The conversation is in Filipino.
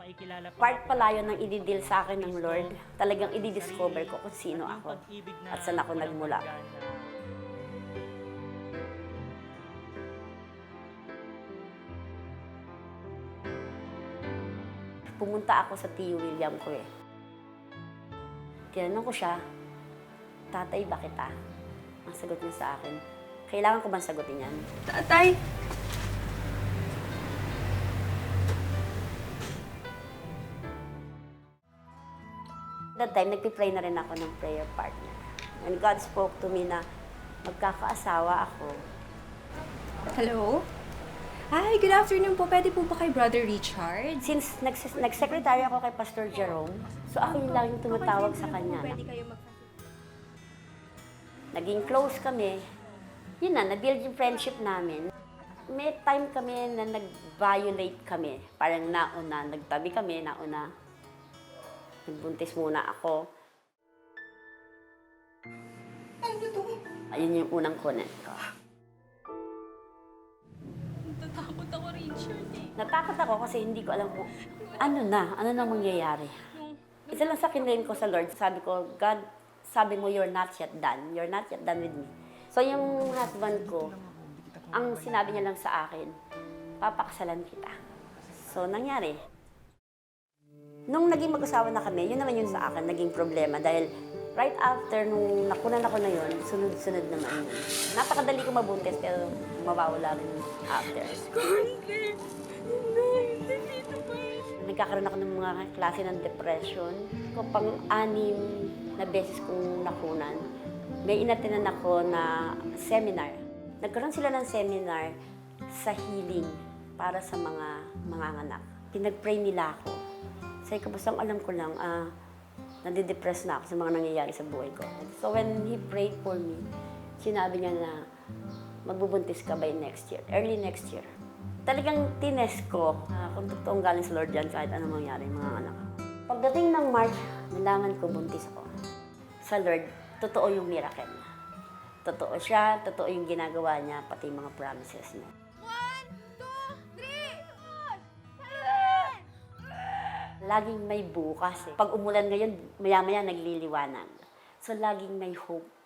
makikilala pa Part pala yun ng ididil sa akin ng Lord. Talagang ididiscover ko kung sino ako. At saan ako nagmula. Pumunta ako sa Tio William ko eh. Tinanong ko siya, Tatay, bakit ah? Ang sagot niya sa akin, kailangan ko bang sagutin yan? Tatay! That time, nagpipray na rin ako ng prayer partner. And God spoke to me na magkakaasawa ako. Hello? Hi, good afternoon po. Pwede po ba kay Brother Richard? Since nags- nag-secretary ako kay Pastor Jerome, so ako yung lang yung tumatawag sa kanya. Pwede kayo mag Naging close kami. Yun na, na-build yung friendship namin. May time kami na nag-violate kami. Parang nauna, nagtabi kami, nauna. Nagbuntis muna ako. Ano to? Ayun yung unang kunin ko. Natatakot ako, Richard eh. Natakot ako kasi hindi ko alam kung ano na, ano na mangyayari. Isa lang sa kinlaim ko sa Lord, sabi ko, God, sabi mo, you're not yet done. You're not yet done with me. So yung husband ko, ang sinabi niya lang sa akin, papakasalan kita. So nangyari. Nung naging mag-asawa na kami, yun naman yun sa akin, naging problema. Dahil right after nung nakunan ako na yun, sunod-sunod naman yun. Napakadali ko mabuntis, pero mawawala rin after. Nagkakaroon ako ng mga klase ng depression. Kung pang-anim na beses kong nakunan, may inatinan ako na seminar. Nagkaroon sila ng seminar sa healing para sa mga mga anak. Pinag-pray nila ako. Sabi ko, basta alam ko lang, ah, nadidepress na ako sa mga nangyayari sa buhay ko. So when he prayed for me, sinabi niya na magbubuntis ka by next year, early next year. Talagang tines ko ah, kung totoong galing sa Lord yan kahit anong mangyari mga anak. Pagdating ng March, nalaman ko buntis ako. Sa Lord, totoo yung miracle niya. Totoo siya, totoo yung ginagawa niya, pati mga promises niya. Laging may bukas eh. Pag umulan ngayon, maya-maya nagliliwanag. So laging may hope